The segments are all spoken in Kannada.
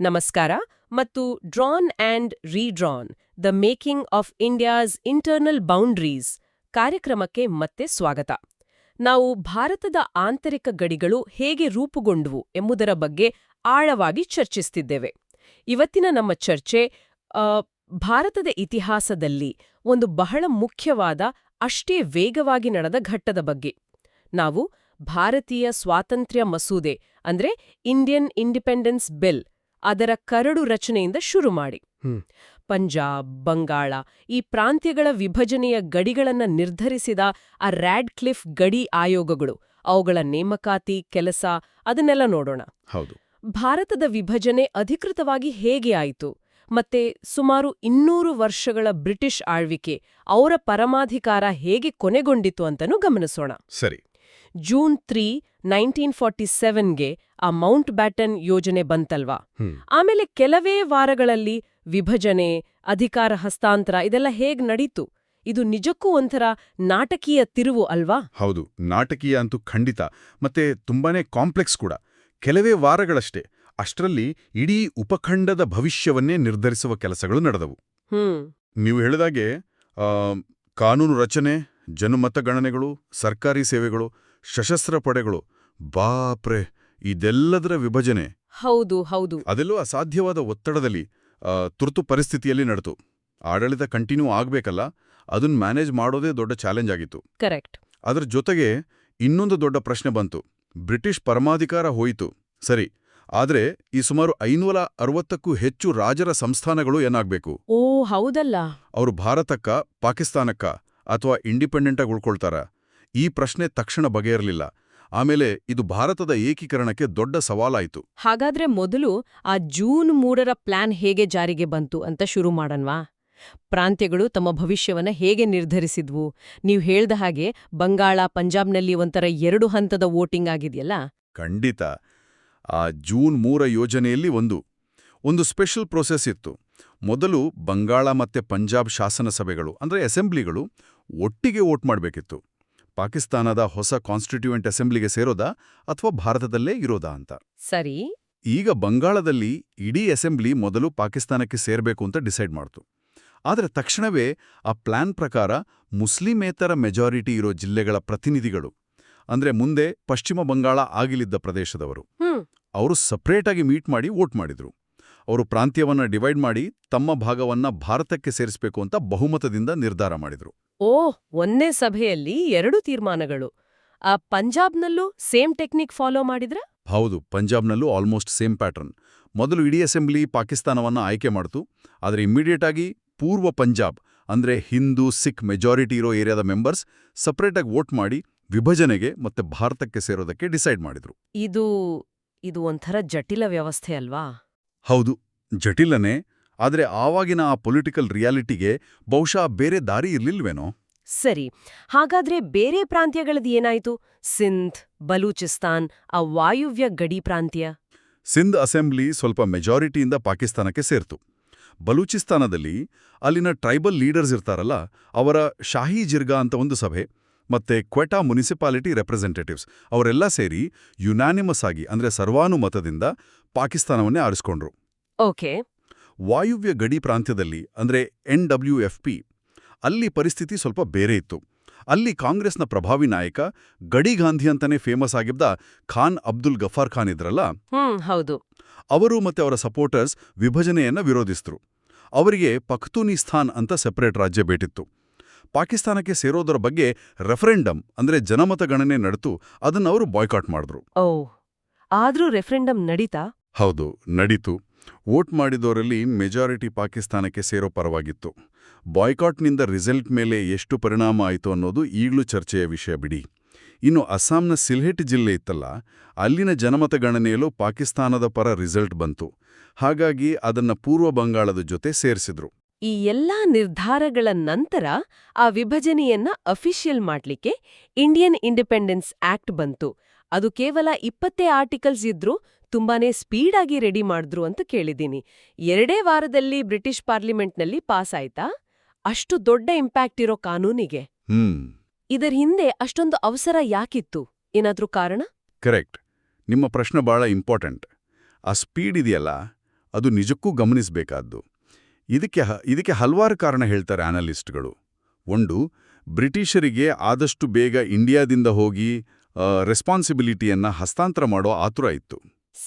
ನಮಸ್ಕಾರ ಮತ್ತು drawn and redrawn the making of India's internal boundaries ಕಾರ್ಯಕ್ರಮಕ್ಕೆ ಮತ್ತೆ ಸ್ವಾಗತ. ನಾವು ಭಾರತದ ಆಂತರಿಕ ಗಡಿಗಳು ಹೇಗೆ ರೂಪುಗೊಂಡವು ಎಂಬುದರ ಬಗ್ಗೆ ಆಳವಾಗಿ ಚರ್ಚಿಸುತ್ತಿದ್ದೇವೆ ಇವತ್ತಿನ ನಮ್ಮ ಚರ್ಚೆ ಭಾರತದ ಇತಿಹಾಸದಲ್ಲಿ ಒಂದು ಬಹಳ ಮುಖ್ಯವಾದ, ಅಷ್ಟೇ ವೇಗವಾಗಿ ನಡೆದ ಘಟ್ಟದ ಬಗ್ಗೆ. ನಾವು ಭಾರತೀಯ ಸ್ವಾತಂತ್ರ್ಯ ಮಸೂದೆ ಅಂದ್ರೆ ಇಂಡಿಯನ್ ಇಂಡಿಪೆಂಡೆನ್ಸ್ ಬಿಲ್ ಅದರ ಕರಡು ರಚನೆಯಿಂದ ಶುರು ಮಾಡಿ. ಹ್ಮ್. ಪಂಜಾಬ್ ಬಂಗಾಳ ಈ ಪ್ರಾಂತ್ಯಗಳ ವಿಭಜನೆಯ ಗಡಿಗಳನ್ನ ನಿರ್ಧರಿಸಿದ ಆ ರ್ಯಾಡ್ ಕ್ಲಿಫ್ ಗಡಿ ಆಯೋಗಗಳು. ಅವುಗಳ ನೇಮಕಾತಿ ಕೆಲಸ ಅದನ್ನೆಲ್ಲ ನೋಡೋಣ. ಹೌದು. ಭಾರತದ ವಿಭಜನೆ ಅಧಿಕೃತವಾಗಿ ಹೇಗೆ ಆಯಿತು? ಮತ್ತೆ ಸುಮಾರು ಇನ್ನೂರು ವರ್ಷಗಳ ಬ್ರಿಟಿಷ್ ಆಳ್ವಿಕೆ ಅವರ ಪರಮಾಧಿಕಾರ ಹೇಗೆ ಕೊನೆಗೊಂಡಿತು ಅಂತನೂ ಗಮನಿಸೋಣ. ಸರಿ. ಜೂನ್ ತ್ರೀ ನೈನ್ಟೀನ್ ಫಾರ್ಟಿ ಸೆವೆನ್ಗೆ ಆ ಮೌಂಟ್ ಬ್ಯಾಟನ್ ಯೋಜನೆ ಬಂತಲ್ವಾ? ಆಮೇಲೆ ಕೆಲವೇ ವಾರಗಳಲ್ಲಿ ವಿಭಜನೆ ಅಧಿಕಾರ ಹಸ್ತಾಂತರ ಇದೆಲ್ಲ ಹೇಗ್ ನಡೀತು? ಇದು ನಿಜಕ್ಕೂ ಒಂಥರ ನಾಟಕೀಯ ತಿರುವು ಅಲ್ವಾ? ಹೌದು ನಾಟಕೀಯ ಅಂತೂ ಖಂಡಿತ ಮತ್ತೆ ತುಂಬಾನೇ ಕಾಂಪ್ಲೆಕ್ಸ್ ಕೂಡ. ಕೆಲವೇ ವಾರಗಳಷ್ಟೇ ಅಷ್ಟರಲ್ಲಿ ಇಡೀ ಉಪಖಂಡದ ಭವಿಷ್ಯವನ್ನೇ ನಿರ್ಧರಿಸುವ ಕೆಲಸಗಳು ನಡೆದವು. ಹ್ಮ್. ನೀವು ಹೇಳಿದಾಗೆ ಕಾನೂನು ರಚನೆ ಜನಮತಗಣನೆಗಳು ಸರ್ಕಾರಿ ಸೇವೆಗಳು ಸಶಸ್ತ್ರ ಪಡೆಗಳು. ಬಾಪ್ರೆ ಇದೆಲ್ಲದರ ವಿಭಜನೆ. ಹೌದು ಹೌದು. ಅದೆಲ್ಲೋ ಅಸಾಧ್ಯವಾದ ಒತ್ತಡದಲ್ಲಿ ತುರ್ತು ಪರಿಸ್ಥಿತಿಯಲ್ಲಿ ನಡೆತು. ಆಡಳಿತ ಕಂಟಿನ್ಯೂ ಆಗಬೇಕಲ್ಲ ಅದನ್ನ ಮ್ಯಾನೇಜ್ ಮಾಡೋದೇ ದೊಡ್ಡ ಚಾಲೆಂಜ್ ಆಗಿತ್ತು. ಕರೆಕ್ಟ್. ಅದರ ಜೊತೆಗೆ ಇನ್ನೊಂದು ದೊಡ್ಡ ಪ್ರಶ್ನೆ ಬಂತು. ಬ್ರಿಟಿಷ್ ಪರಮಾಧಿಕಾರ ಹೋಯಿತು. ಸರಿ ಆದರೆ ಈ ಸುಮಾರು ಐನೂರ ಅರವತ್ತಕ್ಕೂ ಹೆಚ್ಚು ರಾಜರ ಸಂಸ್ಥಾನಗಳು ಏನಾಗಬೇಕು? ಓ ಹೌದಲ್ಲ. ಅವರು ಭಾರತಕ್ಕ ಪಾಕಿಸ್ತಾನಕ್ಕ ಅಥವಾ ಇಂಡಿಪೆಂಡೆಂಟಾಗಿ ಉಳ್ಕೊಳ್ತಾರ? ಈ ಪ್ರಶ್ನೆ ತಕ್ಷಣ ಬಗೆಯಿರಲಿಲ್ಲ ಆಮೇಲೆ ಇದು ಭಾರತದ ಏಕೀಕರಣಕ್ಕೆ ದೊಡ್ಡ ಸವಾಲಾಯಿತು. ಹಾಗಾದ್ರೆ ಮೊದಲು ಆ ಜೂನ್ ಮೂರರ ಪ್ಲಾನ್ ಹೇಗೆ ಜಾರಿಗೆ ಬಂತು ಅಂತ ಶುರು ಮಾಡನ್ವಾ ಪ್ರಾಂತ್ಯಗಳು ತಮ್ಮ ಭವಿಷ್ಯವನ್ನ ಹೇಗೆ ನಿರ್ಧರಿಸಿದ್ವು? ನೀವು ಹೇಳ್ದ ಹಾಗೆ ಬಂಗಾಳ ಪಂಜಾಬ್ನಲ್ಲಿ ಒಂಥರ ಎರಡು ಹಂತದ ವೋಟಿಂಗ್ ಆಗಿದೆಯಲ್ಲ? ಖಂಡಿತ. ಆ ಜೂನ್ ಮೂರ ಯೋಜನೆಯಲ್ಲಿ ಒಂದು. ಒಂದು ಸ್ಪೆಷಲ್ ಪ್ರೋಸೆಸ್ ಇತ್ತು. ಮೊದಲು ಬಂಗಾಳ ಮತ್ತೆ ಪಂಜಾಬ್ ಶಾಸನ ಸಭೆಗಳು ಅಂದರೆ ಅಸೆಂಬ್ಲಿಗಳು ಒಟ್ಟಿಗೆ ವೋಟ್ ಮಾಡಬೇಕಿತ್ತು. ಪಾಕಿಸ್ತಾನದ ಹೊಸ ಕಾನ್ಸ್ಟಿಟ್ಯೂಯೆಂಟ್ ಅಸೆಂಬ್ಲಿಗೆ ಸೇರೋದಾ ಅಥವಾ ಭಾರತದಲ್ಲೇ ಇರೋದಾ ಅಂತ? ಸರಿ. ಈಗ ಬಂಗಾಳದಲ್ಲಿ ಇಡೀ ಅಸೆಂಬ್ಲಿ ಮೊದಲು ಪಾಕಿಸ್ತಾನಕ್ಕೆ ಸೇರಬೇಕು ಅಂತ ಡಿಸೈಡ್ ಮಾಡ್ತು. ಆದರೆ ತಕ್ಷಣವೇ ಆ ಪ್ಲಾನ್ ಪ್ರಕಾರ ಮುಸ್ಲಿಮೇತರ ಮೆಜಾರಿಟಿ ಇರೋ ಜಿಲ್ಲೆಗಳ ಪ್ರತಿನಿಧಿಗಳು ಅಂದ್ರೆ ಮುಂದೆ ಪಶ್ಚಿಮ ಬಂಗಾಳ ಆಗಿಲಿದ್ದ ಪ್ರದೇಶದವರು ಅವರು ಸಪ್ರೇಟಾಗಿ ಮೀಟ್ ಮಾಡಿ ವೋಟ್ ಮಾಡಿದ್ರು. ಅವರು ಪ್ರಾಂತ್ಯವನ್ನ ಡಿವೈಡ್ ಮಾಡಿ ತಮ್ಮ ಭಾಗವನ್ನ ಭಾರತಕ್ಕೆ ಸೇರಿಸಬೇಕು ಅಂತ ಬಹುಮತದಿಂದ ನಿರ್ಧಾರ ಮಾಡಿದ್ರು. ಓ ಒಂದೇ ಸಭೆಯಲ್ಲಿ ಎರಡು ತೀರ್ಮಾನಗಳು. ಆ ಪಂಜಾಬ್ನಲ್ಲೂ ಸೇಮ್ ಟೆಕ್ನಿಕ್ ಫಾಲೋ ಮಾಡಿದ್ರ? ಹೌದು ಪಂಜಾಬ್ನಲ್ಲೂ ಆಲ್ಮೋಸ್ಟ್ ಸೇಮ್ ಪ್ಯಾಟರ್ನ್. ಮೊದಲು ಇಡೀ ಅಸೆಂಬ್ಲಿ ಪಾಕಿಸ್ತಾನವನ್ನ ಆಯ್ಕೆ ಮಾಡ್ತು ಆದರೆ ಇಮ್ಮಿಡಿಯೇಟ್ ಆಗಿ ಪೂರ್ವ ಪಂಜಾಬ್ ಅಂದ್ರೆ ಹಿಂದೂ ಸಿಖ್ ಮೆಜಾರಿಟಿ ಇರೋ ಏರಿಯಾದ ಮೆಂಬರ್ಸ್ ಸಪ್ರೇಟಾಗಿ ವೋಟ್ ಮಾಡಿ ವಿಭಜನೆಗೆ ಮತ್ತೆ ಭಾರತಕ್ಕೆ ಸೇರೋದಕ್ಕೆ ಡಿಸೈಡ್ ಮಾಡಿದ್ರು. ಇದು ಇದು ಒಂಥರ ಜಟಿಲ ವ್ಯವಸ್ಥೆ ಅಲ್ವಾ? ಹೌದು ಜಟಿಲನೇ ಆದರೆ ಆವಾಗಿನ ಆ ಪೊಲಿಟಿಕಲ್ ರಿಯಾಲಿಟಿಗೆ ಬಹುಶಃ ಬೇರೆ ದಾರಿ ಇರ್ಲಿಲ್ವೇನೋ? ಸರಿ ಹಾಗಾದ್ರೆ ಬೇರೆ ಪ್ರಾಂತ್ಯಗಳದ್ದು ಏನಾಯ್ತು? ಸಿಂಧ್ ಬಲೂಚಿಸ್ತಾನ್ ಆ ವಾಯುವ್ಯ ಗಡಿ ಪ್ರಾಂತ್ಯ? ಸಿಂಧ್ ಅಸೆಂಬ್ಲಿ ಸ್ವಲ್ಪ ಮೆಜಾರಿಟಿಯಿಂದ ಪಾಕಿಸ್ತಾನಕ್ಕೆ ಸೇರ್ತು. ಬಲೂಚಿಸ್ತಾನದಲ್ಲಿ ಅಲ್ಲಿನ ಟ್ರೈಬಲ್ ಲೀಡರ್ಸ್ ಇರ್ತಾರಲ್ಲ ಅವರ ಶಾಹಿ ಜಿರ್ಗಾ ಅಂತ ಒಂದು ಸಭೆ. ಮತ್ತೆ ಕ್ವೆಟಾ ಮುನಿಸಿಪಾಲಿಟಿ ರೆಪ್ರೆಸೆಂಟೇಟಿವ್ಸ್ ಅವರೆಲ್ಲ ಸೇರಿ ಯುನಾನಿಮಸ್ ಆಗಿ ಅಂದ್ರೆ ಸರ್ವಾನುಮತದಿಂದ ಪಾಕಿಸ್ತಾನವನ್ನೇ ಆರಿಸ್ಕೊಂಡ್ರು. ಓಕೆ. ವಾಯುವ್ಯ ಗಡಿ ಪ್ರಾಂತ್ಯದಲ್ಲಿ ಅಂದ್ರೆ ಎನ್ ಡಬ್ಲ್ಯೂ ಎಫ್ ಪಿ ಅಲ್ಲಿ ಪರಿಸ್ಥಿತಿ ಸ್ವಲ್ಪ ಬೇರೆ ಇತ್ತು. ಅಲ್ಲಿ ಕಾಂಗ್ರೆಸ್ನ ಪ್ರಭಾವಿ ನಾಯಕ ಗಡಿ ಗಾಂಧಿ ಅಂತಾನೆ ಫೇಮಸ್ ಆಗಿದ್ದ ಖಾನ್ ಅಬ್ದುಲ್ ಗಫಾರ್ ಖಾನ್ ಇದ್ರಲ್ಲ? ಹೌದು. ಅವರು ಮತ್ತೆ ಅವರ ಸಪೋರ್ಟರ್ಸ್ ವಿಭಜನೆಯನ್ನ ವಿರೋಧಿಸಿದ್ರು ಅವರಿಗೆ ಪಖ್ತೂನಿಸ್ತಾನ್ ಅಂತ ಸೆಪರೇಟ್ ರಾಜ್ಯ ಬೇಟಿತ್ತು ಪಾಕಿಸ್ತಾನಕ್ಕೆ ಸೇರೋದರ ಬಗ್ಗೆ ರೆಫರೆಂಡಮ್ ಅಂದ್ರೆ ಜನಮತ ಗಣನೆ ನಡೆತು ಅದನ್ನ ಅವರು ಬಾಯ್ಕಾಟ್ ಮಾಡಿದ್ರು. ಓ ಆದ್ರೂ ರೆಫರೆಂಡಮ್ ನಡೀತಾ? ಹೌದು ನಡೀತು. ವೋಟ್ ಮಾಡಿದವರಲ್ಲಿ ಮೆಜಾರಿಟಿ ಪಾಕಿಸ್ತಾನಕ್ಕೆ ಸೇರೋ ಪರವಾಗಿತ್ತು. ಬಾಯ್ಕಾಟ್ನಿಂದ ರಿಸಲ್ಟ್ ಮೇಲೆ ಎಷ್ಟು ಪರಿಣಾಮ ಆಯಿತು ಅನ್ನೋದು ಈಗಲೂ ಚರ್ಚೆಯ ವಿಷಯ ಬಿಡಿ. ಇನ್ನು ಅಸ್ಸಾಂನ ಸಿಲ್ಹೆಟ್ ಜಿಲ್ಲೆ ಇತ್ತಲ್ಲ ಅಲ್ಲಿನ ಜನಮತ ಗಣನೆಯಲ್ಲೂ ಪಾಕಿಸ್ತಾನದ ಪರ ರಿಸಲ್ಟ್ ಬಂತು. ಹಾಗಾಗಿ ಅದನ್ನ ಪೂರ್ವ ಬಂಗಾಳದ ಜೊತೆ ಸೇರಿಸಿದ್ರು. ಈ ಎಲ್ಲಾ ನಿರ್ಧಾರಗಳ ನಂತರ ಆ ವಿಭಜನೆಯನ್ನ ಅಫಿಷಿಯಲ್ ಮಾಡ್ಲಿಕ್ಕೆ ಇಂಡಿಯನ್ ಇಂಡಿಪೆಂಡೆನ್ಸ್ ಆಕ್ಟ್ ಬಂತು. ಅದು ಕೇವಲ ಇಪ್ಪತ್ತೇ ಆರ್ಟಿಕಲ್ಸ್ ಇದ್ರೂ ತುಂಬಾನೇ ಸ್ಪೀಡ್ ಆಗಿ ರೆಡಿ ಮಾಡಿದ್ರು ಅಂತ ಕೇಳಿದ್ದೀನಿ. ಎರಡೇ ವಾರದಲ್ಲಿ ಬ್ರಿಟಿಷ್ ಪಾರ್ಲಿಮೆಂಟ್ನಲ್ಲಿ ಪಾಸ್ ಆಯ್ತಾ? ಅಷ್ಟು ದೊಡ್ಡ ಇಂಪ್ಯಾಕ್ಟ್ ಇರೋ ಕಾನೂನಿಗೆ. ಇದರ ಹಿಂದೆ ಅಷ್ಟೊಂದು ಅವಸರ ಯಾಕಿತ್ತು? ಏನಾದ್ರೂ ಕಾರಣ? ಕರೆಕ್ಟ್ ನಿಮ್ಮ ಪ್ರಶ್ನೆ ಬಹಳ ಇಂಪಾರ್ಟೆಂಟ್ ಆ ಸ್ಪೀಡ್ ಇದೆಯಲ್ಲ ಅದು ನಿಜಕ್ಕೂ ಗಮನಿಸಬೇಕಾದ್ದು. ಇದಕ್ಕೆ ಇದಕ್ಕೆ ಹಲವಾರು ಕಾರಣ ಹೇಳ್ತಾರೆ ಅನಲಿಸ್ಟ್ಗಳು. ಒಂದು ಬ್ರಿಟಿಷರಿಗೆ ಆದಷ್ಟು ಬೇಗ ಇಂಡಿಯಾದಿಂದ ಹೋಗಿ ರೆಸ್ಪಾನ್ಸಿಬಿಲಿಟಿಯನ್ನು ಹಸ್ತಾಂತರ ಮಾಡೋ ಆತುರ ಇತ್ತು.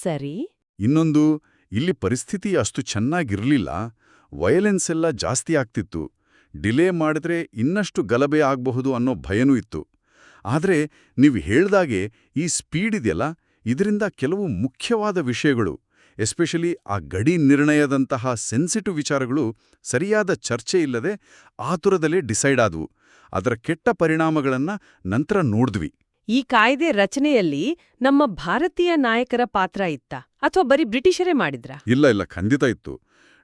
ಸರಿ. ಇನ್ನೊಂದು ಇಲ್ಲಿ ಪರಿಸ್ಥಿತಿ ಅಷ್ಟು ಚೆನ್ನಾಗಿರಲಿಲ್ಲ. ವಯಲೆನ್ಸ್ ಎಲ್ಲ ಜಾಸ್ತಿ ಆಗ್ತಿತ್ತು. ಡಿಲೇ ಮಾಡಿದ್ರೆ ಇನ್ನಷ್ಟು ಗಲಭೆ ಆಗಬಹುದು ಅನ್ನೋ ಭಯನೂ ಇತ್ತು. ಆದರೆ ನೀವು ಹೇಳ್ದಾಗೆ ಈ ಸ್ಪೀಡ್ ಇದೆಯಲ್ಲ? ಇದರಿಂದ ಕೆಲವು ಮುಖ್ಯವಾದ ವಿಷಯಗಳು. ಎಸ್ಪೆಷಲಿ ಆ ಗಡಿ ನಿರ್ಣಯದಂತಹ ಸೆನ್ಸಿಟಿವ್ ವಿಚಾರಗಳು ಸರಿಯಾದ ಚರ್ಚೆ ಇಲ್ಲದೆ ಆತುರದಲ್ಲೇ ಡಿಸೈಡ್ ಆದವು. ಅದರ ಕೆಟ್ಟ ಪರಿಣಾಮಗಳನ್ನು ನಂತರ ನೋಡಿದ್ವಿ. ಈ ಕಾಯ್ದೆ ರಚನೆಯಲ್ಲಿ ನಮ್ಮ ಭಾರತೀಯ ನಾಯಕರ ಪಾತ್ರ ಇತ್ತ? ಅಥವಾ ಬರೀ ಬ್ರಿಟಿಷರೇ ಮಾಡಿದ್ರ? ಇಲ್ಲ ಇಲ್ಲ ಖಂಡಿತ ಇತ್ತು.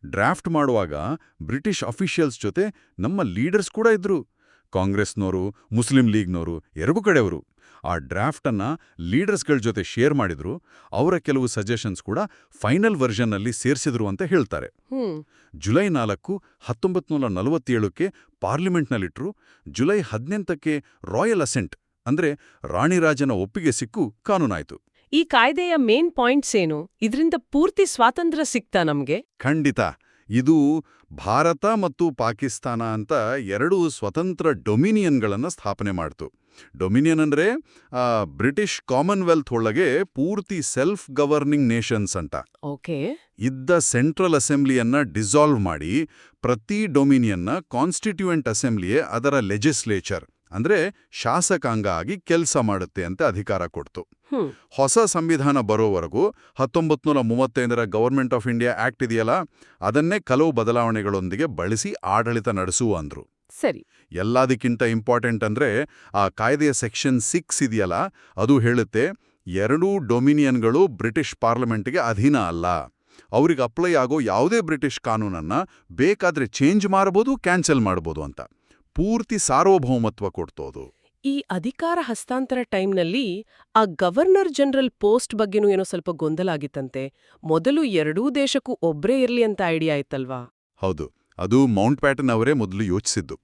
ಡ್ರಾಫ್ಟ್ ಮಾಡುವಾಗ ಬ್ರಿಟಿಷ್ ಅಫಿಷಿಯಲ್ಸ್ ಜೊತೆ ನಮ್ಮ ಲೀಡರ್ಸ್ ಕೂಡ ಇದ್ರು. ಕಾಂಗ್ರೆಸ್ನವರು ಮುಸ್ಲಿಂ ಲೀಗ್ನವರು ಎರಡೂ ಕಡೆಯವರು. ಆ ಡ್ರಾಫ್ಟನ್ನ ಲೀಡರ್ಸ್ಗಳ ಜೊತೆ ಶೇರ್ ಮಾಡಿದ್ರು ಅವರ ಕೆಲವು ಸಜೆಷನ್ಸ್ ಕೂಡ ಫೈನಲ್ ವರ್ಷನ್ನಲ್ಲಿ ಸೇರಿಸಿದ್ರು ಅಂತ ಹೇಳ್ತಾರೆ. ಜುಲೈ ನಾಲ್ಕು ಹತ್ತೊಂಬತ್ತು ನೂರ ನಲವತ್ತೇಳಕ್ಕೆ ಪಾರ್ಲಿಮೆಂಟ್ನಲ್ಲಿಟ್ಟರು ಜುಲೈ ಹದಿನೆಂಟಕ್ಕೆ ರಾಯಲ್ ಅಸೆಂಟ್ ಅಂದ್ರೆ ರಾಣಿರಾಜನ ಒಪ್ಪಿಗೆ ಸಿಕ್ಕು ಕಾನೂನಾಯಿತು. ಈ ಕಾಯ್ದೆಯ ಮೇನ್ ಪಾಯಿಂಟ್ಸ್ ಏನು? ಇದರಿಂದ ಪೂರ್ತಿ ಸ್ವಾತಂತ್ರ್ಯ ಸಿಕ್ತಾ ನಮಗೆ? ಖಂಡಿತ. ಇದು ಭಾರತ ಮತ್ತು ಪಾಕಿಸ್ತಾನ ಅಂತ ಎರಡು ಸ್ವತಂತ್ರ ಡೊಮಿನಿಯನ್ಗಳನ್ನು ಸ್ಥಾಪನೆ ಮಾಡ್ತು. ಡೊಮಿನಿಯನ್ ಅಂದರೆ ಬ್ರಿಟಿಷ್ ಕಾಮನ್ವೆಲ್ತ್ ಒಳಗೆ ಪೂರ್ತಿ ಸೆಲ್ಫ್ ಗವರ್ನಿಂಗ್ ನೇಷನ್ಸ್ ಅಂತ. ಓಕೆ. ಇದ್ದ ಸೆಂಟ್ರಲ್ ಅಸೆಂಬ್ಲಿಯನ್ನ ಡಿಸಾಲ್ವ್ ಮಾಡಿ ಪ್ರತಿ ಡೊಮಿನಿಯನ್ನ ಕಾನ್ಸ್ಟಿಟ್ಯೂಯೆಂಟ್ ಅಸೆಂಬ್ಲಿಯೇ ಅದರ ಲೆಜಿಸ್ಲೇಚರ್. ಅಂದ್ರೆ ಶಾಸಕಾಂಗ ಆಗಿ ಕೆಲಸ ಮಾಡುತ್ತೆ ಅಂತ ಅಧಿಕಾರ ಕೊಡ್ತು. ಹೊಸ ಸಂವಿಧಾನ ಬರೋವರೆಗೂ ಹತ್ತೊಂಬತ್ತು ನೂರ ಮೂವತ್ತೈದರ ಗವರ್ಮೆಂಟ್ ಆಫ್ ಇಂಡಿಯಾ ಆಕ್ಟ್ ಇದೆಯಲ್ಲ ಅದನ್ನೇ ಕೆಲವು ಬದಲಾವಣೆಗಳೊಂದಿಗೆ ಬಳಸಿ ಆಡಳಿತ ನಡೆಸುವ ಅಂದ್ರು. ಸರಿ. ಎಲ್ಲದಕ್ಕಿಂತ ಇಂಪಾರ್ಟೆಂಟ್ ಅಂದ್ರೆ ಆ ಕಾಯ್ದೆಯ ಸೆಕ್ಷನ್ ಸಿಕ್ಸ್ ಇದೆಯಲ್ಲ ಅದು ಹೇಳುತ್ತೆ ಎರಡೂ ಡೊಮಿನಿಯನ್ಗಳು ಬ್ರಿಟಿಷ್ ಪಾರ್ಲಿಮೆಂಟ್ಗೆ ಅಧೀನ ಅಲ್ಲ. ಅವ್ರಿಗೆ ಅಪ್ಲೈ ಆಗೋ ಯಾವುದೇ ಬ್ರಿಟಿಷ್ ಕಾನೂನನ್ನ ಬೇಕಾದ್ರೆ ಚೇಂಜ್ ಮಾಡಬಹುದು ಕ್ಯಾನ್ಸಲ್ ಮಾಡಬಹುದು ಅಂತ. ಪೂರ್ತಿ ಸಾರ್ವಭೌಮತ್ವ ಕೊಡ್ತೋದು. ಈ ಅಧಿಕಾರ ಹಸ್ತಾಂತರ ಟೈಮ್ನಲ್ಲಿ ಆ ಗವರ್ನರ್ ಜನರಲ್ ಪೋಸ್ಟ್ ಬಗ್ಗೆನೂ ಏನೋ ಸ್ವಲ್ಪ ಗೊಂದಲ ಆಗಿತ್ತಂತೆ. ಮೊದಲು ಎರಡೂ ದೇಶಕ್ಕೂ ಒಬ್ರೇ ಇರಲಿ ಅಂತ ಐಡಿಯಾ ಆಯ್ತಲ್ವಾ? ಹೌದು ಅದು ಮೌಂಟ್ ಬ್ಯಾಟನ್ ಅವರೇ ಮೊದಲು ಯೋಚಿಸಿದ್ದು.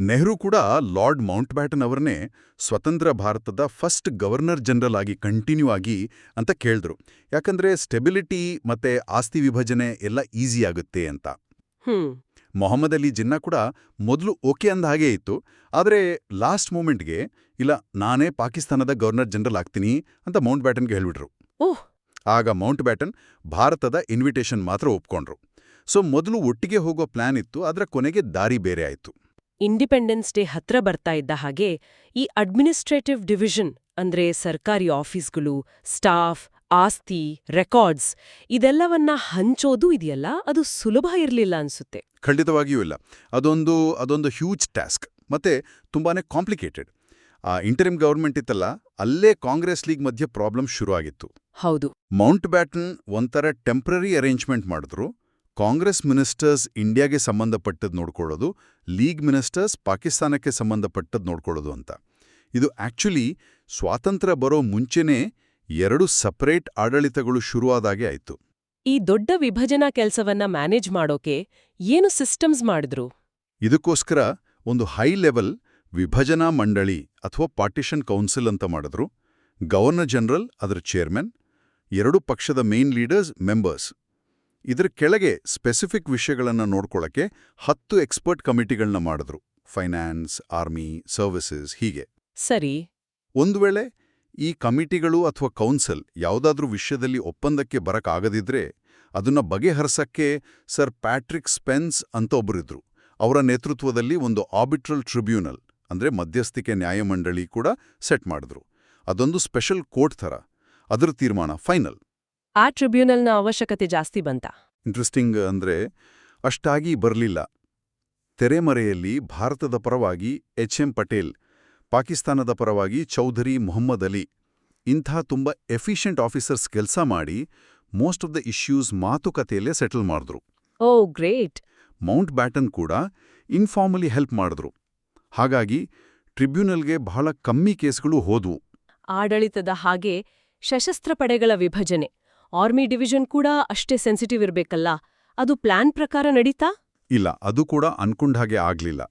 ನೆಹರು ಕೂಡ ಲಾರ್ಡ್ ಮೌಂಟ್ ಬ್ಯಾಟನ್ ಅವರನ್ನೇ ಸ್ವತಂತ್ರ ಭಾರತದ ಫಸ್ಟ್ ಗವರ್ನರ್ ಜನರಲ್ ಆಗಿ ಕಂಟಿನ್ಯೂ ಆಗಿ ಅಂತ ಕೇಳಿದ್ರು. ಯಾಕಂದ್ರೆ ಸ್ಟೆಬಿಲಿಟಿ ಮತ್ತೆ ಆಸ್ತಿ ವಿಭಜನೆ ಎಲ್ಲ ಈಸಿ ಆಗುತ್ತೆ ಅಂತ. ಹ್ಮ್. ಮೊಹಮ್ಮದ್ ಅಲಿ ಜಿನ್ನಾ ಕೂಡ ಮೊದಲು ಓಕೆ ಅಂದ ಹಾಗೇ ಇತ್ತು. ಆದರೆ ಲಾಸ್ಟ್ ಮೂಮೆಂಟ್ಗೆ ಇಲ್ಲ ನಾನೇ ಪಾಕಿಸ್ತಾನದ ಗವರ್ನರ್ ಜನರಲ್ ಆಗ್ತೀನಿ ಅಂತ ಮೌಂಟ್ ಬ್ಯಾಟನ್ಗೆ ಹೇಳ್ಬಿಟ್ರು. ಓಹ್! ಆಗ ಮೌಂಟ್ ಬ್ಯಾಟನ್ ಭಾರತದ ಇನ್ವಿಟೇಷನ್ ಮಾತ್ರ ಒಪ್ಕೊಂಡ್ರು. ಸೊ ಮೊದಲು ಒಟ್ಟಿಗೆ ಹೋಗೋ ಪ್ಲಾನ್ ಇತ್ತು ಅದರ ಕೊನೆಗೆ ದಾರಿ ಬೇರೆ ಆಯಿತು. ಇಂಡಿಪೆಂಡೆನ್ಸ್ ಡೇ ಹತ್ರ ಬರ್ತಾ ಇದ್ದ ಹಾಗೆ ಈ ಅಡ್ಮಿನಿಸ್ಟ್ರೇಟಿವ್ ಡಿವಿಷನ್ ಅಂದ್ರೆ ಸರ್ಕಾರಿ ಆಫೀಸ್ಗಳು ಸ್ಟಾಫ್ ಆಸ್ತಿ ರೆಕಾರ್ಡ್ಸ್ ಇದೆಲ್ಲವನ್ನ ಹಂಚೋದು ಇದೆಯಲ್ಲ? ಅದು ಸುಲಭ ಇರಲಿಲ್ಲ ಅನ್ಸುತ್ತೆ. ಖಂಡಿತವಾಗಿಯೂ ಇಲ್ಲ. ಅದೊಂದು ಅದೊಂದು ಹ್ಯೂಜ್ ಟಾಸ್ಕ್ ಮತ್ತೆ ತುಂಬಾನೇ ಕಾಂಪ್ಲಿಕೇಟೆಡ್ ಆ ಇಂಟರಿಮ್ ಗವರ್ಮೆಂಟ್ ಇತ್ತಲ್ಲ ಅಲ್ಲೇ ಕಾಂಗ್ರೆಸ್ ಲೀಗ್ ಮಧ್ಯೆ ಪ್ರಾಬ್ಲಮ್ ಶುರು ಆಗಿತ್ತು ಹೌದು. ಮೌಂಟ್ ಬ್ಯಾಟನ್ ಒಂಥರ ಟೆಂಪ್ರರಿ ಅರೇಂಜ್ಮೆಂಟ್ ಮಾಡಿದ್ರು. ಕಾಂಗ್ರೆಸ್ ಮಿನಿಸ್ಟರ್ಸ್ ಇಂಡಿಯಾಗೆ ಸಂಬಂಧಪಟ್ಟದ್ದು ನೋಡ್ಕೊಳ್ಳೋದು ಲೀಗ್ ಮಿನಿಸ್ಟರ್ಸ್ ಪಾಕಿಸ್ತಾನಕ್ಕೆ ಸಂಬಂಧಪಟ್ಟದ್ದು ನೋಡ್ಕೊಳ್ಳೋದು ಅಂತ. ಇದು ಆಕ್ಚುಲಿ ಸ್ವಾತಂತ್ರ್ಯ ಬರೋ ಮುಂಚೆನೇ ಎರಡು ಸಪರೇಟ್ ಆಡಳಿತಗಳು ಶುರುವಾದಾಗೆ ಆಯಿತು. ಈ ದೊಡ್ಡ ವಿಭಜನಾ ಕೆಲಸವನ್ನ ಮ್ಯಾನೇಜ್ ಮಾಡೋಕೆ ಏನು ಸಿಸ್ಟಮ್ಸ್ ಮಾಡಿದ್ರು? ಇದಕ್ಕೋಸ್ಕರ ಒಂದು ಹೈ ಲೆವೆಲ್ ವಿಭಜನಾ ಮಂಡಳಿ ಅಥವಾ ಪಾರ್ಟಿಷನ್ ಕೌನ್ಸಿಲ್ ಅಂತ ಮಾಡಿದ್ರು. ಗವರ್ನರ್ ಜನರಲ್ ಅದರ ಚೇರ್ಮನ್ ಎರಡು ಪಕ್ಷದ ಮೇನ್ ಲೀಡರ್ಸ್ ಮೆಂಬರ್ಸ್. ಇದರ ಕೆಳಗೆ ಸ್ಪೆಸಿಫಿಕ್ ವಿಷಯಗಳನ್ನು ನೋಡ್ಕೊಳ್ಳೋಕ್ಕೆ ಹತ್ತು ಎಕ್ಸ್ಪರ್ಟ್ ಕಮಿಟಿಗಳನ್ನ ಮಾಡಿದ್ರು. ಫೈನಾನ್ಸ್ ಆರ್ಮಿ ಸರ್ವಿಸಸ್ ಹೀಗೆ. ಸರಿ. ಒಂದು ವೇಳೆ ಈ ಕಮಿಟಿಗಳು ಅಥವಾ ಕೌನ್ಸಿಲ್ ಯಾವುದಾದ್ರೂ ವಿಷಯದಲ್ಲಿ ಒಪ್ಪಂದಕ್ಕೆ ಬರಕ್ಕಾಗದಿದ್ರೆ ಅದನ್ನ ಬಗೆಹರಿಸಕ್ಕೆ ಸರ್ ಪ್ಯಾಟ್ರಿಕ್ ಸ್ಪೆನ್ಸ್ ಅಂತ ಒಬ್ಬರಿದ್ರು ಅವರ ನೇತೃತ್ವದಲ್ಲಿ ಒಂದು ಆಬಿಟ್ರಲ್ ಟ್ರಿಬ್ಯುನಲ್ ಅಂದ್ರೆ ಮಧ್ಯಸ್ಥಿಕೆ ನ್ಯಾಯಮಂಡಳಿ ಕೂಡ ಸೆಟ್ ಮಾಡಿದ್ರು. ಅದೊಂದು ಸ್ಪೆಷಲ್ ಕೋರ್ಟ್ ಥರ. ಅದರ ತೀರ್ಮಾನ ಫೈನಲ್. ಆ ಟ್ರಿಬ್ಯುನಲ್ನ ಅವಶ್ಯಕತೆ ಜಾಸ್ತಿ ಬಂತ? ಇಂಟ್ರೆಸ್ಟಿಂಗ್ ಅಂದ್ರೆ ಅಷ್ಟಾಗಿ ಬರಲಿಲ್ಲ. ತೆರೆಮರೆಯಲ್ಲಿ ಭಾರತದ ಪರವಾಗಿ ಎಚ್ ಎಂ ಪಟೇಲ್ ಪಾಕಿಸ್ತಾನದ ಪರವಾಗಿ ಚೌಧರಿ ಮೊಹಮ್ಮದ್ ಅಲಿ ಇಂಥ ತುಂಬ ಎಫಿಷಿಯಂಟ್ ಆಫೀಸರ್ಸ್ ಕೆಲಸ ಮಾಡಿ ಮೋಸ್ಟ್ ಆಫ್ ದ ಇಶ್ಯೂಸ್ ಮಾತುಕತೆಯಲ್ಲೇ ಸೆಟಲ್ ಮಾಡಿದ್ರು. Oh great! ಮೌಂಟ್ ಬ್ಯಾಟನ್ ಕೂಡ ಇನ್ಫಾರ್ಮಲಿ ಹೆಲ್ಪ್ ಮಾಡಿದ್ರು. ಹಾಗಾಗಿ ಟ್ರಿಬ್ಯುನಲ್ಗೆ ಬಹಳ ಕಮ್ಮಿ ಕೇಸ್ಗಳು ಹೋದ್ವು. ಆಡಳಿತದ ಹಾಗೆ ಸಶಸ್ತ್ರ ಪಡೆಗಳ ವಿಭಜನೆ. ಆರ್ಮಿ ಡಿವಿಷನ್ ಕೂಡ ಅಷ್ಟೇ ಸೆನ್ಸಿಟಿವ್ ಇರಬೇಕಲ್ಲ ಅದು ಪ್ಲಾನ್ ಪ್ರಕಾರ ನಡೀತಾ? ಇಲ್ಲ ಅದು ಕೂಡ ಅನ್ಕೊಂಡ ಹಾಗೆ ಆಗ್ಲಿಲ್ಲ.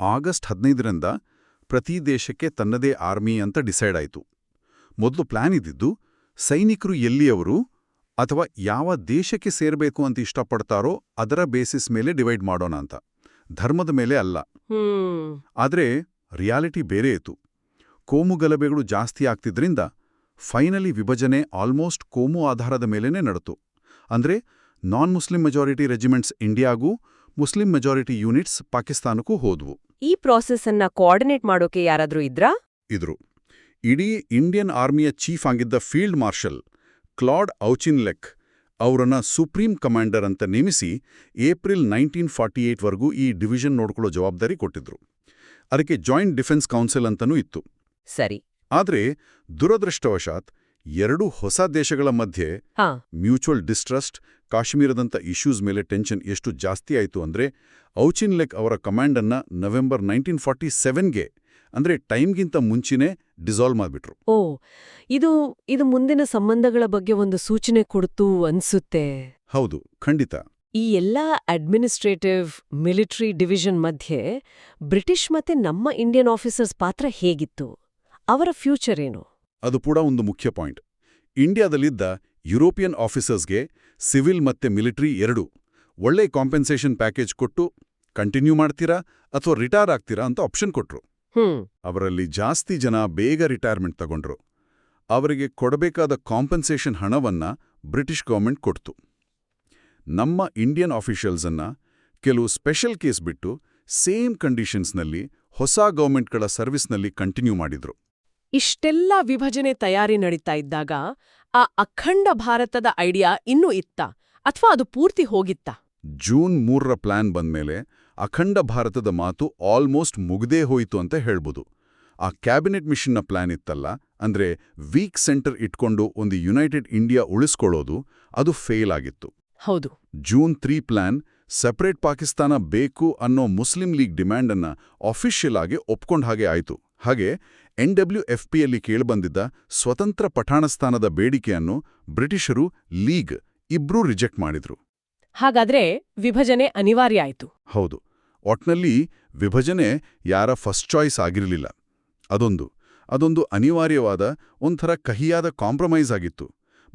ಆಗಸ್ಟ್ ಹದಿನೈದರಿಂದ ಪ್ರತಿ ದೇಶಕ್ಕೆ ತನ್ನದೇ ಆರ್ಮಿ ಅಂತ ಡಿಸೈಡ್ ಆಯಿತು. ಮೊದಲು ಪ್ಲಾನ್ ಇದ್ದಿದ್ದು ಸೈನಿಕರು ಎಲ್ಲಿಯವರು ಅಥವಾ ಯಾವ ದೇಶಕ್ಕೆ ಸೇರಬೇಕು ಅಂತ ಇಷ್ಟಪಡ್ತಾರೋ ಅದರ ಬೇಸಿಸ್ ಮೇಲೆ ಡಿವೈಡ್ ಮಾಡೋಣ ಅಂತ. ಧರ್ಮದ ಮೇಲೆ ಅಲ್ಲ. ಆದರೆ ರಿಯಾಲಿಟಿ ಬೇರೆ ಇತ್ತು. ಕೋಮು ಗಲಭೆಗಳು ಜಾಸ್ತಿ ಆಗ್ತಿದ್ರಿಂದ ಫೈನಲಿ ವಿಭಜನೆ ಆಲ್ಮೋಸ್ಟ್ ಕೋಮು ಆಧಾರದ ಮೇಲೇನೆ ನಡೆತು. ಅಂದ್ರೆ ನಾನ್ ಮುಸ್ಲಿಂ ಮೆಜಾರಿಟಿ ರೆಜಿಮೆಂಟ್ಸ್ ಇಂಡಿಯಾಗೂ ಮುಸ್ಲಿಂ ಮೆಜಾರಿಟಿ ಯೂನಿಟ್ಸ್ ಪಾಕಿಸ್ತಾನಕ್ಕೂ ಹೋದ್ವು. ಈ ಪ್ರಾಸೆಸ್ ಅನ್ನ ಕೋಆರ್ಡಿನೇಟ್ ಮಾಡೋಕೆ ಯಾರಾದ್ರೂ ಇದ್ರಾ? ಇದ್ರು. ಇಡೀ ಇಂಡಿಯನ್ ಆರ್ಮಿಯ ಚೀಫ್ ಆಗಿದ್ದ ಫೀಲ್ಡ್ ಮಾರ್ಷಲ್ ಕ್ಲಾಡ್ ಔಚಿನ್ಲೆಕ್ ಅವರನ್ನ ಸುಪ್ರೀಂ ಕಮಾಂಡರ್ ಅಂತ ನೇಮಿಸಿ ಏಪ್ರಿಲ್ ನೈನ್ಟೀನ್ ಫಾರ್ಟಿ ಏಟ್ವರೆಗೂ ಈ ಡಿವಿಷನ್ ನೋಡ್ಕೊಳ್ಳೋ ಜವಾಬ್ದಾರಿ ಕೊಟ್ಟಿದ್ರು. ಅದಕ್ಕೆ ಜಾಯಿಂಟ್ ಡಿಫೆನ್ಸ್ ಕೌನ್ಸಿಲ್ ಅಂತನೂ ಇತ್ತು. ಸರಿ. ಆದರೆ ದುರದೃಷ್ಟವಶಾತ್ ಎರಡು ಹೊಸ ದೇಶಗಳ ಮಧ್ಯೆ ಮ್ಯೂಚುವಲ್ ಡಿಸ್ಟ್ರಸ್ಟ್ ಕಾಶ್ಮೀರದಂಥ ಇಶ್ಯೂಸ್ ಮೇಲೆ ಟೆನ್ಷನ್ ಎಷ್ಟು ಜಾಸ್ತಿ ಆಯಿತು ಅಂದ್ರೆ ಔಚಿನ್ಲೆಕ್ ಅವರ ಕಮಾಂಡನ್ನ ನವೆಂಬರ್ ನೈನ್ಟೀನ್ ಫಾರ್ಟಿ ಸೆವೆನ್ಗೆ ಅಂದರೆ ಟೈಮ್ಗಿಂತ ಮುಂಚೆನೇ ಡಿಸಾಲ್ವ್ ಮಾಡಿಬಿಟ್ರು. ಓ ಇದು ಇದು ಮುಂದಿನ ಸಂಬಂಧಗಳ ಬಗ್ಗೆ ಒಂದು ಸೂಚನೆ ಕೊಡ್ತು ಅನ್ಸುತ್ತೆ. ಹೌದು ಖಂಡಿತ. ಈ ಎಲ್ಲಾ ಅಡ್ಮಿನಿಸ್ಟ್ರೇಟಿವ್ ಮಿಲಿಟರಿ ಡಿವಿಷನ್ ಮಧ್ಯೆ ಬ್ರಿಟಿಷ್ ಮತ್ತೆ ನಮ್ಮ ಇಂಡಿಯನ್ ಆಫೀಸರ್ಸ್ ಪಾತ್ರ ಹೇಗಿತ್ತು? ಅವರ ಫ್ಯೂಚರ್ ಏನು? ಅದು ಕೂಡ ಒಂದು ಮುಖ್ಯ ಪಾಯಿಂಟ್. ಇಂಡಿಯಾದಲ್ಲಿದ್ದ ಯುರೋಪಿಯನ್ ಆಫೀಸರ್ಸ್ಗೆ ಸಿವಿಲ್ ಮತ್ತೆ ಮಿಲಿಟರಿ ಎರಡು. ಒಳ್ಳೆ ಕಾಂಪೆನ್ಸೇಷನ್ ಪ್ಯಾಕೇಜ್ ಕೊಟ್ಟು ಕಂಟಿನ್ಯೂ ಮಾಡ್ತೀರಾ ಅಥವಾ ರಿಟೈರ್ ಆಗ್ತೀರಾ ಅಂತ ಆಪ್ಷನ್ ಕೊಟ್ರು. ಅವರಲ್ಲಿ ಜಾಸ್ತಿ ಜನ ಬೇಗ ರಿಟೈರ್ಮೆಂಟ್ ತಗೊಂಡ್ರು. ಅವರಿಗೆ ಕೊಡಬೇಕಾದ ಕಾಂಪೆನ್ಸೇಷನ್ ಹಣವನ್ನ ಬ್ರಿಟಿಷ್ ಗೌರ್ಮೆಂಟ್ ಕೊಡ್ತು. ನಮ್ಮ ಇಂಡಿಯನ್ ಆಫೀಷಿಯಲ್ಸನ್ನು ಕೆಲವು ಸ್ಪೆಷಲ್ ಕೇಸ್ ಬಿಟ್ಟು ಸೇಮ್ ಕಂಡೀಷನ್ಸ್ನಲ್ಲಿ ಹೊಸ ಗೌರ್ಮೆಂಟ್ಗಳ ಸರ್ವಿಸ್ನಲ್ಲಿ ಕಂಟಿನ್ಯೂ ಮಾಡಿದ್ರು. ಇಷ್ಟೆಲ್ಲ ವಿಭಜನೆ ತಯಾರಿ ನಡೀತಾ ಇದ್ದಾಗ ಆ ಅಖಂಡ ಭಾರತದ ಐಡಿಯಾ ಇನ್ನೂ ಇತ್ತ ಅಥವಾ ಅದು ಪೂರ್ತಿ ಹೋಗಿತ್ತಾ? ಜೂನ್ ಮೂರರ ಪ್ಲಾನ್ ಬಂದ್ಮೇಲೆ ಅಖಂಡ ಭಾರತದ ಮಾತು ಆಲ್ಮೋಸ್ಟ್ ಮುಗ್ದೇ ಹೋಯಿತು ಅಂತ ಹೇಳ್ಬೋದು. ಆ ಕ್ಯಾಬಿನೆಟ್ ಮಿಷನ್ನ ಪ್ಲಾನ್ ಇತ್ತಲ್ಲ ಅಂದ್ರೆ ವೀಕ್ ಸೆಂಟರ್ ಇಟ್ಕೊಂಡು ಒಂದು ಯುನೈಟೆಡ್ ಇಂಡಿಯಾ ಉಳಿಸ್ಕೊಳ್ಳೋದು ಅದು ಫೇಲ್ ಆಗಿತ್ತು. ಹೌದು. June three plan separate Pakistan ಬೇಕು ಅನ್ನೋ ಮುಸ್ಲಿಂ ಲೀಗ್ ಡಿಮ್ಯಾಂಡನ್ನು ಅಫಿಷಿಯಲ್ ಆಗಿ ಒಪ್ಕೊಂಡ ಹಾಗೆ ಆಯಿತು. ಹಾಗೆ ಎನ್ ಡಬ್ಲ್ಯೂ ಎಫ್ ಪಿಯಲ್ಲಿ ಕೇಳಿಬಂದಿದ್ದ ಸ್ವತಂತ್ರ ಪಠಾಣಸ್ಥಾನದ ಬೇಡಿಕೆಯನ್ನು ಬ್ರಿಟಿಷರು ಲೀಗ್ ಇಬ್ರೂ ರಿಜೆಕ್ಟ್ ಮಾಡಿದ್ರು. ಹಾಗಾದ್ರೆ ವಿಭಜನೆ ಅನಿವಾರ್ಯ ಆಯಿತು. ಹೌದು. ಒಟ್ನಲ್ಲಿ ವಿಭಜನೆ ಯಾರ ಫಸ್ಟ್ ಚಾಯ್ಸ್ ಆಗಿರಲಿಲ್ಲ. ಅದೊಂದು. ಅದೊಂದು ಅನಿವಾರ್ಯವಾದ ಒಂಥರ ಕಹಿಯಾದ ಕಾಂಪ್ರಮೈಸ್ ಆಗಿತ್ತು.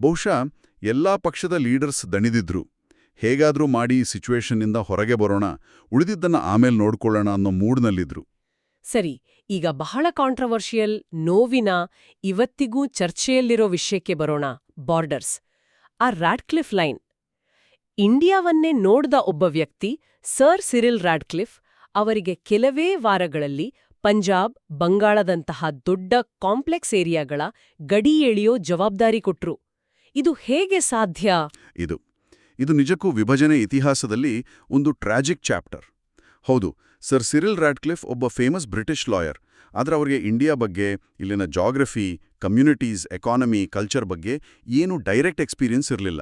ಬಹುಶಃ ಎಲ್ಲಾ ಪಕ್ಷದ ಲೀಡರ್ಸ್ ದಣಿದಿದ್ರು. ಹೇಗಾದ್ರೂ ಮಾಡಿ ಈ ಸಿಚುವೇಶನ್ನಿಂದ ಹೊರಗೆ ಬರೋಣ ಉಳಿದಿದ್ದನ್ನ ಆಮೇಲೆ ನೋಡ್ಕೊಳ್ಳೋಣ ಅನ್ನೋ ಮೂಡ್ನಲ್ಲಿದ್ರು. ಸರಿ. ಈಗ ಬಹಳ ಕಾಂಟ್ರವರ್ಷಿಯಲ್ ನೋವಿನ ಇವತ್ತಿಗೂ ಚರ್ಚೆಯಲ್ಲಿರೋ ವಿಷಯಕ್ಕೆ ಬರೋಣ. ಬಾರ್ಡರ್ಸ್ ಆ ರಾಡ್ಕ್ಲಿಫ್ ಲೈನ್ ಇಂಡಿಯಾವನ್ನೇ ನೋಡ್ದ ಒಬ್ಬ ವ್ಯಕ್ತಿ ಸರ್ ಸಿರಿಲ್ ರಾಡ್ಕ್ಲಿಫ್ ಅವರಿಗೆ ಕೆಲವೇ ವಾರಗಳಲ್ಲಿ ಪಂಜಾಬ್, ಬಂಗಾಳದಂತಹ ದೊಡ್ಡ ಕಾಂಪ್ಲೆಕ್ಸ್ ಏರಿಯಾಗಳ ಗಡಿ ಎಳೆಯೋ ಜವಾಬ್ದಾರಿ ಕೊಟ್ರು. ಇದು ಹೇಗೆ ಸಾಧ್ಯ? ಇದು. ಇದು ನಿಜಕ್ಕೂ ವಿಭಜನೆ ಇತಿಹಾಸದಲ್ಲಿ ಒಂದು ಟ್ರಾಜಿಕ್ ಚಾಪ್ಟರ್ ಹೌದು ಸರ್ ಸಿರಿಲ್ ರಾಡ್ಕ್ಲಿಫ್ ಒಬ್ಬ ಫೇಮಸ್ ಬ್ರಿಟಿಷ್ ಲಾಯರ್ ಆದರೆ ಅವರಿಗೆ ಇಂಡಿಯಾ ಬಗ್ಗೆ ಇಲ್ಲಿನ ಜಾಗ್ರಫಿ ಕಮ್ಯುನಿಟೀಸ್ ಎಕಾನಮಿ ಕಲ್ಚರ್ ಬಗ್ಗೆ ಏನು ಡೈರೆಕ್ಟ್ ಎಕ್ಸ್ಪೀರಿಯನ್ಸ್ ಇರಲಿಲ್ಲ.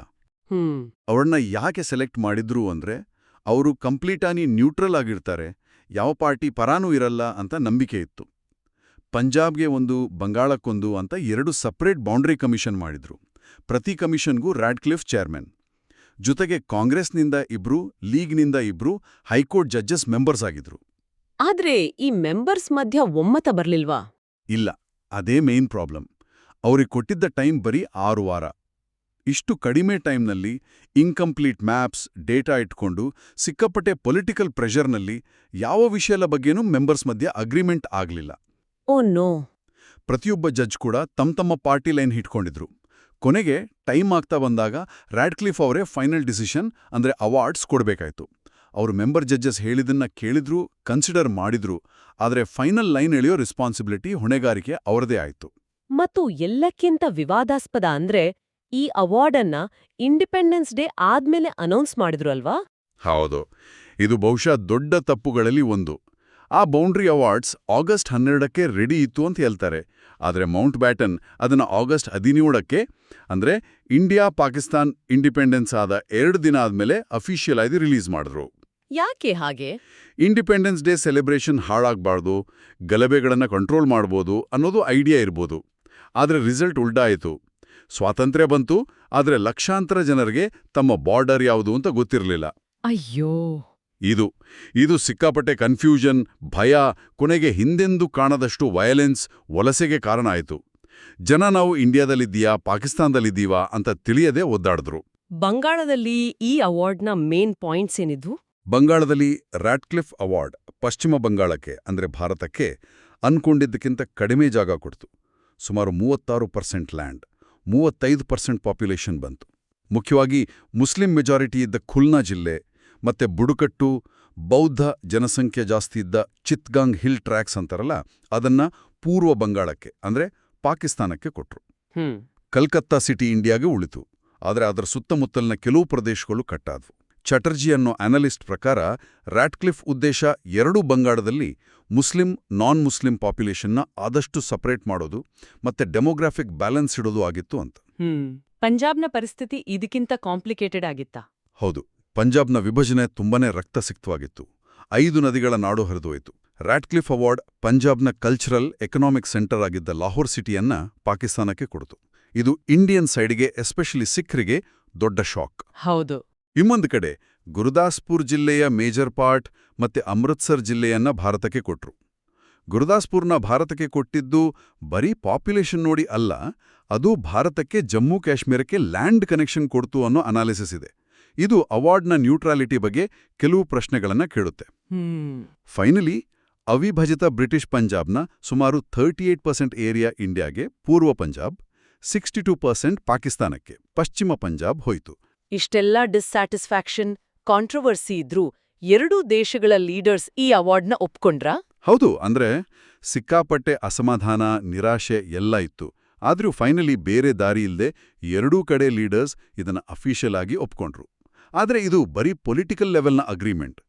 ಅವ್ರನ್ನ ಯಾಕೆ ಸೆಲೆಕ್ಟ್ ಮಾಡಿದ್ರು ಅಂದ್ರೆ ಅವರು ಕಂಪ್ಲೀಟಾಗಿ ನ್ಯೂಟ್ರಲ್ ಆಗಿರ್ತಾರೆ ಯಾವ ಪಾರ್ಟಿ ಪರಾನೂ ಇರಲ್ಲ ಅಂತ ನಂಬಿಕೆ ಇತ್ತು. ಪಂಜಾಬ್ಗೆ ಒಂದು ಬಂಗಾಳಕ್ಕೊಂದು ಅಂತ ಎರಡು ಸಪ್ರೇಟ್ ಬೌಂಡ್ರಿ ಕಮಿಷನ್ ಮಾಡಿದ್ರು. ಪ್ರತಿ ಕಮಿಷನ್ಗೂ ರಾಡ್ಕ್ಲಿಫ್ ಚೇರ್ಮನ್ ಜೊತೆಗೆ ಕಾಂಗ್ರೆಸ್ನಿಂದ ಇಬ್ರು ಲೀಗ್ನಿಂದ ಇಬ್ರು ಹೈಕೋರ್ಟ್ ಜಡ್ಜಸ್ ಮೆಂಬರ್ಸ್ ಆಗಿದ್ರು. ಆದ್ರೆ ಈ ಮೆಂಬರ್ಸ್ ಮಧ್ಯ ಒಮ್ಮತ ಬರ್ಲಿಲ್ವಾ? ಇಲ್ಲ ಅದೇ ಮೇನ್ ಪ್ರಾಬ್ಲಮ್. ಅವ್ರಿಗೆ ಕೊಟ್ಟಿದ್ದ ಟೈಮ್ ಬರೀ ಆರು ವಾರ. ಇಷ್ಟು ಕಡಿಮೆ ಟೈಮ್ನಲ್ಲಿ ಇನ್ಕಂಪ್ಲೀಟ್ ಮ್ಯಾಪ್ಸ್ ಡೇಟಾ ಇಟ್ಕೊಂಡು ಸಿಕ್ಕಾಪಟ್ಟೆ ಪೊಲಿಟಿಕಲ್ ಪ್ರೆಷರ್ನಲ್ಲಿ ಯಾವ ವಿಷಯದ ಬಗ್ಗೆನೂ ಮೆಂಬರ್ಸ್ ಮಧ್ಯೆ ಅಗ್ರಿಮೆಂಟ್ ಆಗಲಿಲ್ಲ. Oh no. ಪ್ರತಿಯೊಬ್ಬ ಜಡ್ಜ್ ಕೂಡ ತಮ್ಮ ತಮ್ಮ ಪಾರ್ಟಿ ಲೈನ್ ಹಿಡ್ಕೊಂಡಿದ್ರು. ಕೊನೆಗೆ ಟೈಮ್ ಆಗ್ತಾ ಬಂದಾಗ ರ್ಯಾಡ್ಕ್ಲಿಫ್ ಅವರೇ ಫೈನಲ್ ಡಿಸಿಷನ್ ಅಂದ್ರೆ ಅವಾರ್ಡ್ಸ್ ಕೊಡಬೇಕಾಯ್ತು. ಅವರು ಮೆಂಬರ್ ಜಡ್ಜಸ್ ಹೇಳಿದನ್ನ ಕೇಳಿದ್ರು ಕನ್ಸಿಡರ್ ಮಾಡಿದ್ರು ಆದರೆ ಫೈನಲ್ ಲೈನ್ ಎಳೆಯೋ ರೆಸ್ಪಾನ್ಸಿಬಿಲಿಟಿ ಹೊಣೆಗಾರಿಕೆ ಅವರದೇ ಆಯಿತು. ಮತ್ತು ಎಲ್ಲಕ್ಕಿಂತ ವಿವಾದಾಸ್ಪದ ಅಂದ್ರೆ ಈ ಅವಾರ್ಡನ್ನ ಇಂಡಿಪೆಂಡೆನ್ಸ್ ಡೇ ಆದ್ಮೇಲೆ ಅನೌನ್ಸ್ ಮಾಡಿದ್ರು ಅಲ್ವಾ? ಹೌದು. ಇದು ಬಹುಶಃ ದೊಡ್ಡ ತಪ್ಪುಗಳಲ್ಲಿ ಒಂದು. ಆ ಬೌಂಡ್ರಿ ಅವಾರ್ಡ್ಸ್ ಆಗಸ್ಟ್ ಹನ್ನೆರಡಕ್ಕೆ ರೆಡಿ ಇತ್ತು ಅಂತ ಹೇಳ್ತಾರೆ. ಆದರೆ ಮೌಂಟ್ ಬ್ಯಾಟನ್ ಅದನ್ನು ಆಗಸ್ಟ್ ಹದಿನೇಳಕ್ಕೆ ಅಂದ್ರೆ ಇಂಡಿಯಾ ಪಾಕಿಸ್ತಾನ್ ಇಂಡಿಪೆಂಡೆನ್ಸ್ ಆದ ಎರಡು ದಿನ ಆದಮೇಲೆ ಅಫಿಷಿಯಲ್ ಆಗಿ ರಿಲೀಸ್ ಮಾಡಿದ್ರು. ಯಾಕೆ ಹಾಗೆ? ಇಂಡಿಪೆಂಡೆನ್ಸ್ ಡೇ ಸೆಲೆಬ್ರೇಷನ್ ಹಾಳಾಗಬಾರ್ದು ಗಲಭೆಗಳನ್ನು ಕಂಟ್ರೋಲ್ ಮಾಡ್ಬೋದು ಅನ್ನೋದು ಐಡಿಯಾ ಇರ್ಬೋದು. ಆದರೆ ರಿಸಲ್ಟ್ ಉಲ್ಟಾಯಿತು ಸ್ವಾತಂತ್ರ್ಯ ಬಂತು ಆದರೆ ಲಕ್ಷಾಂತರ ಜನರಿಗೆ ತಮ್ಮ ಬಾರ್ಡರ್ ಯಾವುದು ಅಂತ ಗೊತ್ತಿರಲಿಲ್ಲ. ಅಯ್ಯೋ! ಇದು. ಇದು ಸಿಕ್ಕಾಪಟ್ಟೆ ಕನ್ಫ್ಯೂಷನ್ ಭಯ ಕೊನೆಗೆ ಹಿಂದೆಂದೂ ಕಾಣದಷ್ಟು ವಯಲೆನ್ಸ್ ವಲಸೆಗೆ ಕಾರಣ ಆಯಿತು. ಜನ ನಾವು ಇಂಡಿಯಾದಲ್ಲಿದ್ದೀಯಾ ಪಾಕಿಸ್ತಾನದಲ್ಲಿದ್ದೀವಾ ಅಂತ ತಿಳಿಯದೆ ಒದ್ದಾಡಿದ್ರು. ಬಂಗಾಳದಲ್ಲಿ ಈ ಅವಾರ್ಡ್ನ ಮೇನ್ ಪಾಯಿಂಟ್ಸ್ ಏನಿದ್ವು? ಬಂಗಾಳದಲ್ಲಿ ರ್ಯಾಟ್ಕ್ಲಿಫ್ ಅವಾರ್ಡ್ ಪಶ್ಚಿಮ ಬಂಗಾಳಕ್ಕೆ ಅಂದ್ರೆ ಭಾರತಕ್ಕೆ ಅನ್ಕೊಂಡಿದ್ದಕ್ಕಿಂತ ಕಡಿಮೆ ಜಾಗ ಕೊಡ್ತು. ಸುಮಾರು ಮೂವತ್ತಾರು ಪರ್ಸೆಂಟ್ ಲ್ಯಾಂಡ್ ಮೂವತ್ತೈದು ಪರ್ಸೆಂಟ್ ಪಾಪ್ಯುಲೇಷನ್ ಬಂತು. ಮುಖ್ಯವಾಗಿ ಮುಸ್ಲಿಂ ಮೆಜಾರಿಟಿ ಇದ್ದ ಖುಲ್ನಾ ಜಿಲ್ಲೆ ಮತ್ತೆ ಬುಡುಕಟ್ಟು ಬೌದ್ಧ ಜನಸಂಖ್ಯೆ ಜಾಸ್ತಿ ಇದ್ದ ಚಿತ್ಗಾಂಗ್ ಹಿಲ್ ಟ್ರ್ಯಾಕ್ಸ್ ಅಂತಾರಲ್ಲ ಅದನ್ನ ಪೂರ್ವ ಬಂಗಾಳಕ್ಕೆ ಅಂದ್ರೆ ಪಾಕಿಸ್ತಾನಕ್ಕೆ ಕೊಟ್ಟರು ಕಲ್ಕತ್ತಾ ಸಿಟಿ ಇಂಡಿಯಾಗೆ ಉಳಿತು. ಆದರೆ ಅದರ ಸುತ್ತಮುತ್ತಲಿನ ಕೆಲವು ಪ್ರದೇಶಗಳು ಕಟ್ಟಾದವು. ಚಟರ್ಜಿ ಅನ್ನೋ ಅನಲಿಸ್ಟ್ ಪ್ರಕಾರ ರ್ಯಾಟ್ಕ್ಲಿಫ್ ಉದ್ದೇಶ ಎರಡೂ ಬಂಗಾಳದಲ್ಲಿ ಮುಸ್ಲಿಂ ನಾನ್ ಮುಸ್ಲಿಂ ಪಾಪ್ಯುಲೇಷನ್ನ ಆದಷ್ಟು ಸಪರೇಟ್ ಮಾಡೋದು ಮತ್ತೆ ಡೆಮೋಗ್ರಾಫಿಕ್ ಬ್ಯಾಲೆನ್ಸ್ ಇಡೋದು ಆಗಿತ್ತು ಅಂತ. ಪಂಜಾಬ್ನ ಪರಿಸ್ಥಿತಿ ಇದಕ್ಕಿಂತ ಕಾಂಪ್ಲಿಕೇಟೆಡ್ ಆಗಿತ್ತಾ? ಹೌದು. ಪಂಜಾಬ್ನ ವಿಭಜನೆ ತುಂಬಾನೇ ರಕ್ತಸಿಕ್ತವಾಗಿತ್ತು. ಐದು ನದಿಗಳ ನಾಡು ಹರಿದೋಯಿತು ರ್ಯಾಟ್ಕ್ಲಿಫ್ ಅವಾರ್ಡ್ ಪಂಜಾಬ್ನ ಕಲ್ಚರಲ್ ಎಕನಾಮಿಕ್ ಸೆಂಟರ್ ಆಗಿದ್ದ ಲಾಹೋರ್ ಸಿಟಿಯನ್ನ ಪಾಕಿಸ್ತಾನಕ್ಕೆ ಕೊಡ್ತು. ಇದು ಇಂಡಿಯನ್ ಸೈಡ್ಗೆ ಎಸ್ಪೆಷಲಿ ಸಿಖ್ರಿಗೆ ದೊಡ್ಡ ಶಾಕ್. ಹೌದು. ಇನ್ನೊಂದು ಕಡೆ ಗುರುದಾಸ್ಪುರ್ ಜಿಲ್ಲೆಯ ಮೇಜರ್ ಪಾರ್ಟ್ ಮತ್ತೆ ಅಮೃತ್ಸರ್ ಜಿಲ್ಲೆಯನ್ನ ಭಾರತಕ್ಕೆ ಕೊಟ್ರು. ಗುರುದಾಸ್ಪುರ್ನ ಭಾರತಕ್ಕೆ ಕೊಟ್ಟಿದ್ದು ಬರೀ ಪಾಪ್ಯುಲೇಷನ್ ನೋಡಿ ಅಲ್ಲ ಅದು ಭಾರತಕ್ಕೆ ಜಮ್ಮು ಕಾಶ್ಮೀರಕ್ಕೆ ಲ್ಯಾಂಡ್ ಕನೆಕ್ಷನ್ ಕೊಡ್ತು ಅನ್ನೋ ಅನಾಲಿಸಿಸ್ ಇದೆ. ಇದು ಅವಾರ್ಡ್ನ ನ್ಯೂಟ್ರಾಲಿಟಿ ಬಗ್ಗೆ ಕೆಲವು ಪ್ರಶ್ನೆಗಳನ್ನು ಕೇಳುತ್ತೆ. ಫೈನಲಿ ಅವಿಭಜಿತ ಬ್ರಿಟಿಷ್ ಪಂಜಾಬ್ನ ಸುಮಾರು ಥರ್ಟಿ ಏಟ್ ಪರ್ಸೆಂಟ್ ಏರಿಯಾ ಇಂಡಿಯಾಗೆ ಪೂರ್ವ ಪಂಜಾಬ್ ಸಿಕ್ಸ್ಟಿ ಟೂ ಪರ್ಸೆಂಟ್ ಪಾಕಿಸ್ತಾನಕ್ಕೆ ಪಶ್ಚಿಮ ಪಂಜಾಬ್ ಹೋಯಿತು. ಇಷ್ಟೆಲ್ಲ ಡಿಸ್ಸ್ಯಾಟಿಸ್ಫ್ಯಾಕ್ಷನ್ ಕಾಂಟ್ರವರ್ಸಿ ಇದ್ರೂ ಎರಡೂ ದೇಶಗಳ ಲೀಡರ್ಸ್ ಈ ಅವಾರ್ಡ್ನ ಒಪ್ಕೊಂಡ್ರ? ಹೌದು ಅಂದ್ರೆ ಸಿಕ್ಕಾಪಟ್ಟೆ ಅಸಮಾಧಾನ ನಿರಾಶೆ ಎಲ್ಲ ಇತ್ತು. ಆದ್ರೂ ಫೈನಲಿ ಬೇರೆ ದಾರಿ ಇಲ್ಲದೆ ಎರಡೂ ಕಡೆ ಲೀಡರ್ಸ್ ಇದನ್ನ ಅಫಿಷಿಯಲ್ ಆಗಿ ಒಪ್ಕೊಂಡ್ರು. ಆದ್ರೆ ಇದು ಬರೀ ಪೊಲಿಟಿಕಲ್ ಲೆವೆಲ್ನ ಅಗ್ರಿಮೆಂಟ್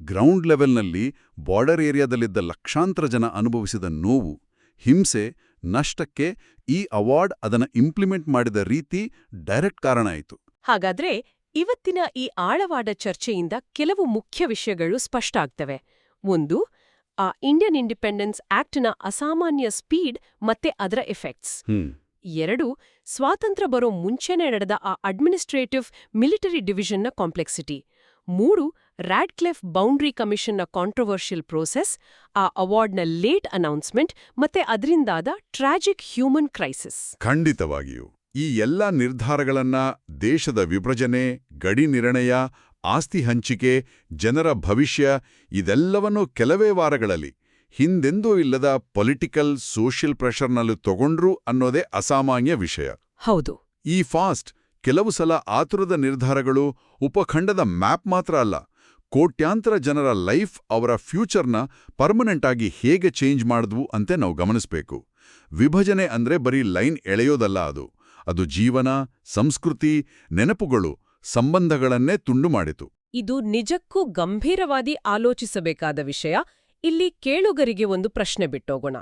ಗ್ರೌಂಡ್ ಲೆವೆಲ್ನಲ್ಲಿ ಬಾರ್ಡರ್ ಏರಿಯಾದಲ್ಲಿದ್ದ ಲಕ್ಷಾಂತರ ಜನ ಅನುಭವಿಸಿದ ನೋವು ಹಿಂಸೆ ನಷ್ಟಕ್ಕೆ ಈ ಅವಾರ್ಡ್ ಅದನ್ನ ಇಂಪ್ಲಿಮೆಂಟ್ ಮಾಡಿದ ರೀತಿ ಡೈರೆಕ್ಟ್ ಕಾರಣ ಆಯಿತು. ಹಾಗಾದ್ರೆ ಇವತ್ತಿನ ಈ ಆಳವಾದ ಚರ್ಚೆಯಿಂದ ಕೆಲವು ಮುಖ್ಯ ವಿಷಯಗಳು ಸ್ಪಷ್ಟ ಆಗ್ತವೆ. ಒಂದು ಆ ಇಂಡಿಯನ್ ಇಂಡಿಪೆಂಡೆನ್ಸ್ ಆಕ್ಟ್ನ ಅಸಾಮಾನ್ಯ ಸ್ಪೀಡ್ ಮತ್ತೆ ಅದರ ಎಫೆಕ್ಟ್ಸ್ ಎರಡು ಸ್ವಾತಂತ್ರ್ಯ ಬರೋ ಮುಂಚೆನೇ ನಡೆದ ಆ ಅಡ್ಮಿನಿಸ್ಟ್ರೇಟಿವ್ ಮಿಲಿಟರಿ ಡಿವಿಷನ್ನ ಕಾಂಪ್ಲೆಕ್ಸಿಟಿ ಮೂರು ರ್ಯಾಡ್ಕ್ಲೆಫ್ ಬೌಂಡ್ರಿ ಕಮಿಷನ್ನ ಕಾಂಟ್ರವರ್ಷಿಯಲ್ ಪ್ರೋಸೆಸ್ ಆ ಅವಾರ್ಡ್ನ ಲೇಟ್ ಅನೌನ್ಸ್ಮೆಂಟ್ ಮತ್ತೆ ಅದರಿಂದಾದ ಟ್ರಾಜಿಕ್ ಹ್ಯೂಮನ್ ಕ್ರೈಸಿಸ್ ಖಂಡಿತವಾಗಿಯೂ, ಈ ಎಲ್ಲ ನಿರ್ಧಾರಗಳನ್ನ ದೇಶದ ವಿಭಜನೆ, ಗಡಿ ನಿರ್ಣಯ, ಆಸ್ತಿ ಹಂಚಿಕೆ, ಜನರ ಭವಿಷ್ಯ ಇದೆಲ್ಲವನ್ನೂ ಕೆಲವೇ ವಾರಗಳಲ್ಲಿ ಹಿಂದೆಂದೂ ಇಲ್ಲದ ಪೊಲಿಟಿಕಲ್ ಸೋಷಿಯಲ್ ಪ್ರೆಷರ್ನಲ್ಲಿ ತಗೊಂಡ್ರು ಅನ್ನೋದೇ ಅಸಾಮಾನ್ಯ ವಿಷಯ. ಹೌದು. ಈ ಫಾಸ್ಟ್ ಕೆಲವು ಸಲ ಆತುರದ ನಿರ್ಧಾರಗಳು ಉಪಖಂಡದ ಮ್ಯಾಪ್ ಮಾತ್ರ ಅಲ್ಲ ಕೋಟ್ಯಾಂತರ ಜನರ ಲೈಫ್ ಅವರ ಫ್ಯೂಚರ್ನ ಪರ್ಮನೆಂಟ್ ಆಗಿ ಹೇಗೆ ಚೇಂಜ್ ಮಾಡಿದ್ವು ಅಂತೆ ನಾವು ಗಮನಿಸಬೇಕು. ವಿಭಜನೆ ಅಂದ್ರೆ ಬರೀ ಲೈನ್ ಎಳೆಯೋದಲ್ಲ ಅದು. ಅದು ಜೀವನ ಸಂಸ್ಕೃತಿ ನೆನಪುಗಳು ಸಂಬಂಧಗಳನ್ನೇ ತುಂಡು ಮಾಡಿತು. ಇದು ನಿಜಕ್ಕೂ ಗಂಭೀರವಾಗಿ ಆಲೋಚಿಸಬೇಕಾದ ವಿಷಯ. ಇಲ್ಲಿ ಕೇಳುಗರಿಗೆ ಒಂದು ಪ್ರಶ್ನೆ ಬಿಟ್ಟೋಗೋಣ.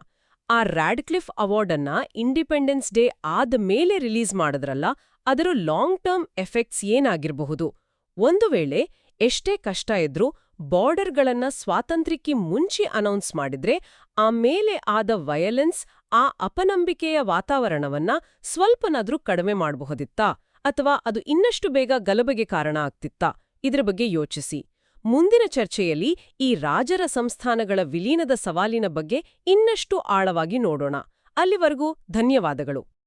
ಆ ರ್ಯಾಡ್ಕ್ಲಿಫ್ ಅವಾರ್ಡನ್ನ ಇಂಡಿಪೆಂಡೆನ್ಸ್ ಡೇ ಆದ ಮೇಲೆ ರಿಲೀಸ್ ಮಾಡಿದ್ರಲ್ಲ, ಅದರ ಲಾಂಗ್ ಟರ್ಮ್ ಎಫೆಕ್ಟ್ಸ್ ಏನಾಗಿರಬಹುದು? ಒಂದು ವೇಳೆ ಎಷ್ಟೇ ಕಷ್ಟ ಇದ್ರೂ ಬಾರ್ಡರ್ಗಳನ್ನ ಸ್ವಾತಂತ್ರ್ಯಕ್ಕೆ ಮುಂಚೆ ಅನೌನ್ಸ್ ಮಾಡಿದ್ರೆ, ಆ ಮೇಲೆ ಆದ ವಯಲೆನ್ಸ್, ಆ ಅಪನಂಬಿಕೆಯ ವಾತಾವರಣವನ್ನ ಸ್ವಲ್ಪನಾದ್ರೂ ಕಡಿಮೆ ಮಾಡಬಹುದಿತ್ತಾ? ಅಥವಾ ಅದು ಇನ್ನಷ್ಟು ಬೇಗ ಗಲಭೆಗೆ ಕಾರಣ ಆಗ್ತಿತ್ತಾ? ಇದ್ರ ಬಗ್ಗೆ ಯೋಚಿಸಿ. ಮುಂದಿನ ಚರ್ಚೆಯಲ್ಲಿ ಈ ರಾಜರ ಸಂಸ್ಥಾನಗಳ ವಿಲೀನದ ಸವಾಲಿನ ಬಗ್ಗೆ ಇನ್ನಷ್ಟು ಆಳವಾಗಿ ನೋಡೋಣ. ಅಲ್ಲಿವರೆಗೂ ಧನ್ಯವಾದಗಳು.